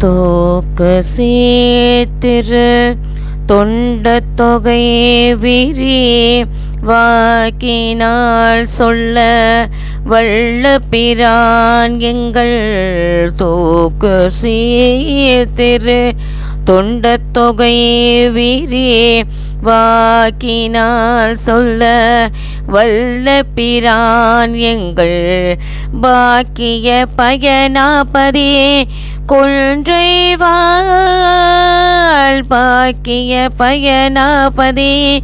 தோக்கு சேத்திரு தொண்ட தொகை விரி வாக்கினால் சொல்ல வள்ள பிரான் எங்கள் தோக்கு சீர்திரு தொண்ட தொகை விரி வாக்கினால் சொல்ல வல்ல பிரான் எங்கள். பாக்கிய பயனாபதே கொன்றை வாழ். பாக்கிய பயனாபதே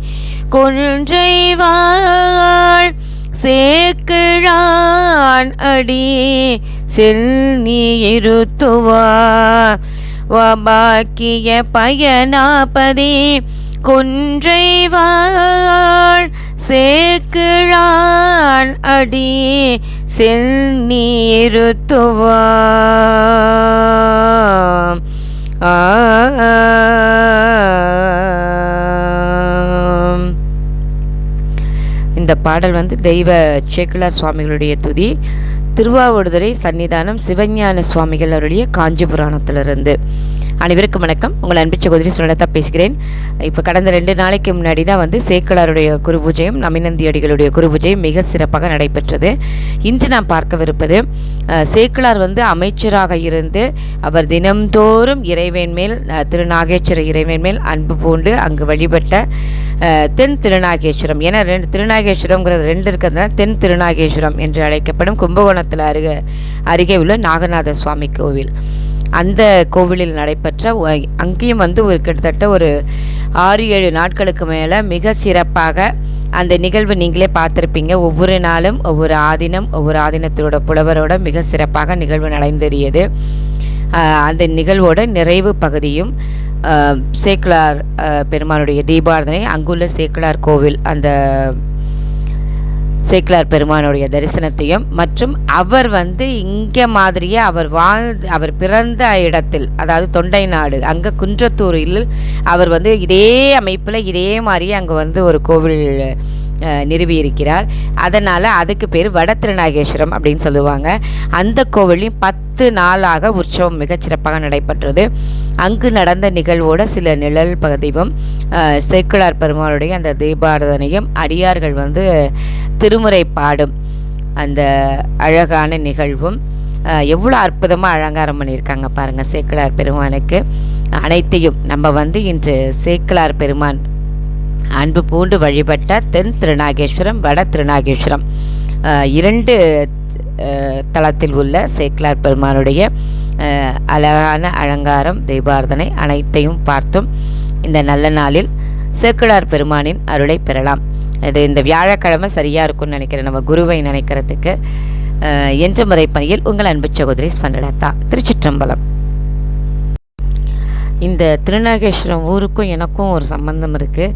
கொன்றை வாழ். சேக்கிழான் அடி செல் நீ இருத்துவா. வபாக்கிய பயனாபதி கொன்றைவாள் சேக்கிழான் அடி செல்நீருத்துவா இந்த பாடல் வந்து தெய்வ சேக்கிலார் சுவாமிகளுடைய துதி. திருவாவடுதுறை சன்னிதானம் சிவஞான சுவாமிகள் அவருடைய காஞ்சிபுராணத்திலிருந்து. அனைவருக்கும் வணக்கம். உங்கள் அன்பு சகோதரி சுனலதா பேசுகிறேன். இப்போ கடந்த ரெண்டு நாளைக்கு முன்னாடி தான் வந்து சேக்கலாருடைய குரு பூஜையும் நமிநந்தி அடிகளுடைய குரு பூஜையும் மிக சிறப்பாக நடைபெற்றது. இன்று நாம் பார்க்கவிருப்பது சேக்கலார் வந்து அமைச்சராக இருந்து அவர் தினம்தோறும் இறைவன் மேல் திருநாகேஸ்வர இறைவன் மேல் அன்பு பூண்டு அங்கு வழிபட்ட தென் திருநாகேஸ்வரம். ஏன்னா ரெண்டு திருநாகேஸ்வரம்ங்கிறது ரெண்டு இருக்கிறதுனால தென் திருநாகேஸ்வரம் என்று அழைக்கப்படும் கும்பகோணத்தில் அருகே அருகே உள்ள நாகநாத சுவாமி கோவில். அந்த கோவிலில் நடைபெற்ற அங்கேயும் வந்து ஒரு கிட்டத்தட்ட ஒரு ஆறு ஏழு நாட்களுக்கு மேலே மிக சிறப்பாக அந்த நிகழ்வு நீங்களே பார்த்துருப்பீங்க. ஒவ்வொரு நாளும் ஒவ்வொரு ஆதினம் ஒவ்வொரு ஆதினத்தோட புலவரோட மிக சிறப்பாக நிகழ்வு நடந்தேறியது. அந்த நிகழ்வோட நிறைவு பகுதியும் சேக்குலார் சேக்கிழார் பெருமானுடைய தீபாரதனை அங்குள்ள சேக்கிழார் கோவில் அந்த சேக்கிலார் பெருமானுடைய தரிசனத்தையும் மற்றும் அவர் வந்து இங்கே மாதிரியே அவர் வாழ்ந்து அவர் பிறந்த இடத்தில் அதாவது தொண்டை நாடு அங்கே குன்றத்தூரில் அவர் வந்து இதே அமைப்பில் இதே மாதிரியே அங்கே வந்து ஒரு கோவில் நிறுவியிருக்கிறார். அதனால் அதுக்கு பேர் வட திருநாகேஸ்வரம் அப்படின்னு சொல்லுவாங்க. அந்த கோவிலையும் பத்து நாளாக உற்சவம் மிகச்சிறப்பாக நடைபெற்றது. அங்கு நடந்த நிகழ்வோட சில நிழல் பகுதியும் சேக்குலார் சேக்கிழார் பெருமாளுடைய அந்த தீபாரதனையும் அடியார்கள் வந்து திருமுறை பாடும் அந்த அழகான நிகழ்வும் எவ்வளோ அற்புதமாக அலங்காரம் பண்ணியிருக்காங்க பாருங்கள் சேக்கிழார் பெருமானுக்கு. அனைத்தையும் நம்ம வந்து இன்று சேக்கிழார் பெருமான் அன்பு பூண்டு வழிபட்ட தென் திருநாகேஸ்வரம் வட திருநாகேஸ்வரம். இரண்டு தளத்தில் உள்ள சேக்லார் பெருமானுடைய அழகான அலங்காரம் தீபார்த்தனை அனைத்தையும் பார்த்தும் இந்த நல்ல நாளில் சேக்கிழார் பெருமானின் அருளை பெறலாம். இது இந்த வியாழக்கிழமை சரியாக இருக்கும்னு நினைக்கிறேன் நம்ம குருவை நினைக்கிறதுக்கு என்ற என்ற முறைப்பணியில் உங்கள் அன்பு சகோதரி ஸ்வண்டலதா திருச்சிற்றம்பலம். இந்த திருநாகேஸ்வரம் ஊருக்கும் எனக்கும் ஒரு சம்பந்தம் இருக்குது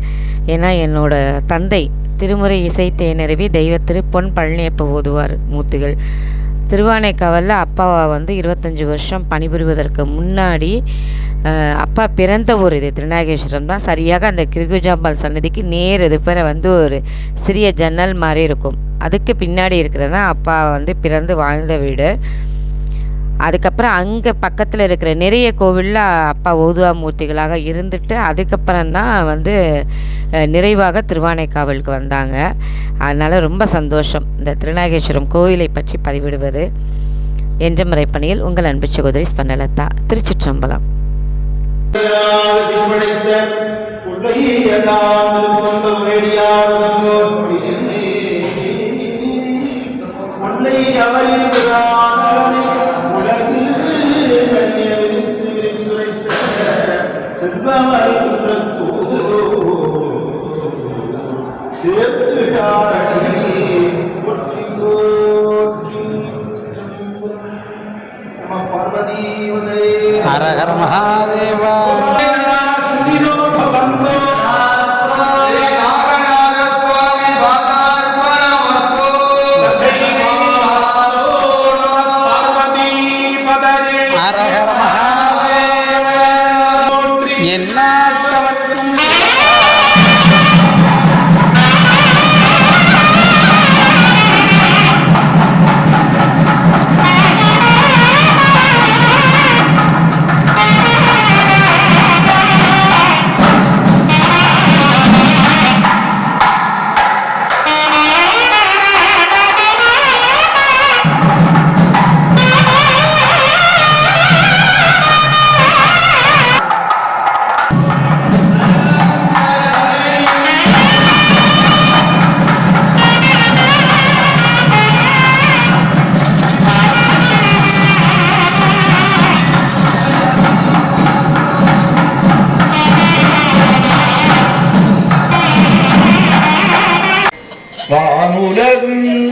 ஏன்னா என்னோட தந்தை திருமுறை இசை தேனிறவி தெய்வ திருப்பொன் பொன் பழனியப்ப ஓதுவார் மூர்த்திகள். திருவானைக்காவலில் அப்பாவை வந்து இருபத்தஞ்சி வருஷம் பணிபுரிவதற்கு முன்னாடி அப்பா பிறந்த ஊர் இது. திருநாகேஸ்வரம் தான். சரியாக அந்த கிருகுஜாம்பால் சன்னதிக்கு நேர் எதிர்ப்பற வந்து ஒரு சிறிய ஜன்னல் மாதிரி இருக்கும். அதுக்கு பின்னாடி இருக்கிறது தான் அப்பா வந்து பிறந்து வாழ்ந்த வீடு. அதுக்கப்புறம் அங்கே பக்கத்தில் இருக்கிற நிறைய கோவிலில் அப்பா ஓதுவா மூர்த்திகளாக இருந்துட்டு அதுக்கப்புறம் தான் வந்து நிறைவாக திருவானைக்காவலுக்கு வந்தாங்க. அதனால் ரொம்ப சந்தோஷம். இந்த திருநாகேஸ்வரம் கோவிலை பற்றி பதிவிடுவது. என்ற முறைப்பணியில் உங்கள் அன்பு சகோதரி ஸ்பந்தலதா. திருச்சிற்றம்பலம். சிறுபடைத்த கொண்டு வேடியாடுவோர் హర మహాదేవా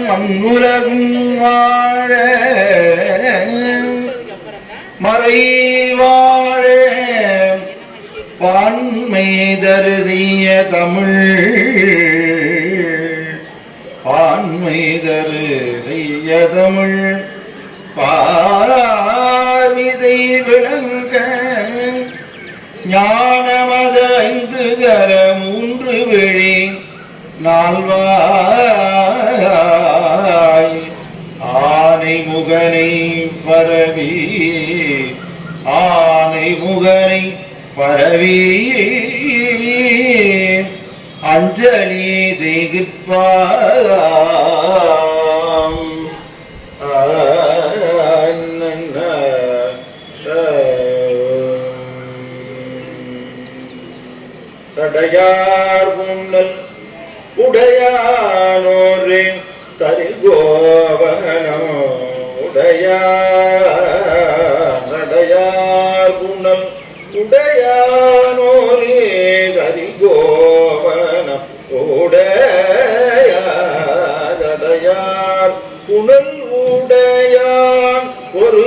மண்ணுலகும் வாழ. மறை வாழ பான்மைதரு செய்ய தமிழ். பான்மைதரு செய்ய தமிழ். பார்மிசை விளங்க. ஞானமத ஐந்து கர மூன்று விழி. நால்வார் முகனை பரவி ஆனை முகனை பரவி அஞ்சலி செய்கிற்பாம். சடையார் முன்னல் உடையானோரே சரிகோவனோ உடையார் சடையார் குணம். உடையானோரே சரிகோவனம் உடையார் சடையார் குணல் உடையான். ஒரு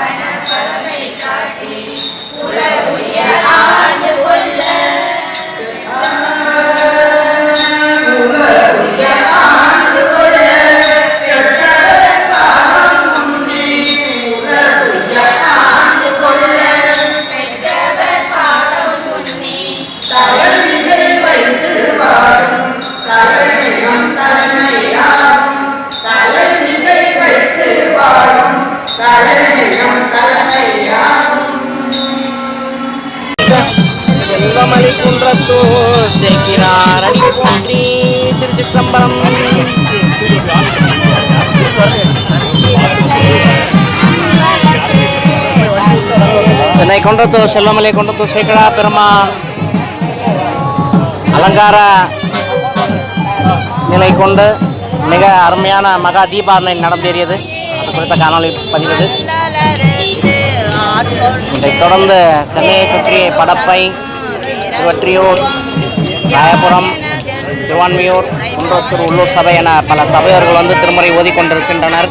சென்னை செல்லமலை செல்வமலை கொன்றத்தூர் சேக்கடா அலங்கார நிலை கொண்டு மிக அருமையான மகா தீபாவளி நடந்தேறியது. அது குறித்த காணொலி பதிவது இதைத் தொடர்ந்து சென்னையை சுற்றி படப்பை திருவற்றியூர் ராயபுரம் திருவான்மையூர் குன்றத்தூர் உள்ளூர் சபை என பல சபையர்கள் வந்து திருமுறை ஓதிக்கொண்டிருக்கின்றனர்.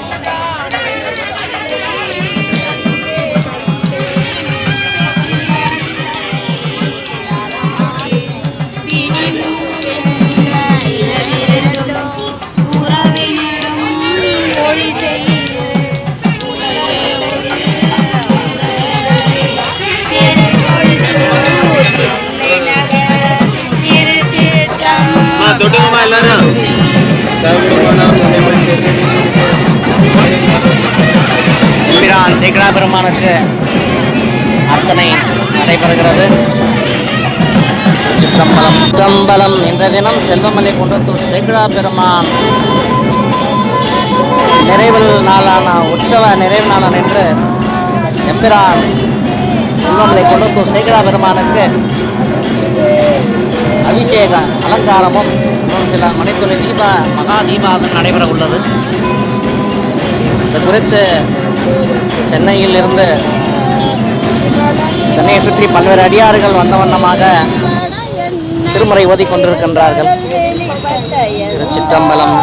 எம்பிரான் சேக்கடா பெருமானுக்கு அர்ச்சனை நடைபெறுகிறது. சிற்றம்பலம் சிற்றம்பலம் என்ற தினம் செல்வமலை குன்றத்தூர் சேக்கடா பெருமான் நிறைவு நாளான உற்சவ நிறைவு நாளான என்று எம்பிரான் செல்வமலை குன்றத்தூர் சேக்கடா பெருமானுக்கு அபிஷேக அலங்காரமும் சில மணித்துளை தீப மகா தீபாவளி நடைபெற உள்ளது. இது குறித்து சென்னையில் இருந்து சென்னையை சுற்றி பல்வேறு அடியார்கள் வந்த வண்ணமாக திருமுறை ஓதிக் கொண்டிருக்கின்றார்கள் திருச்சிற்றம்பலம்.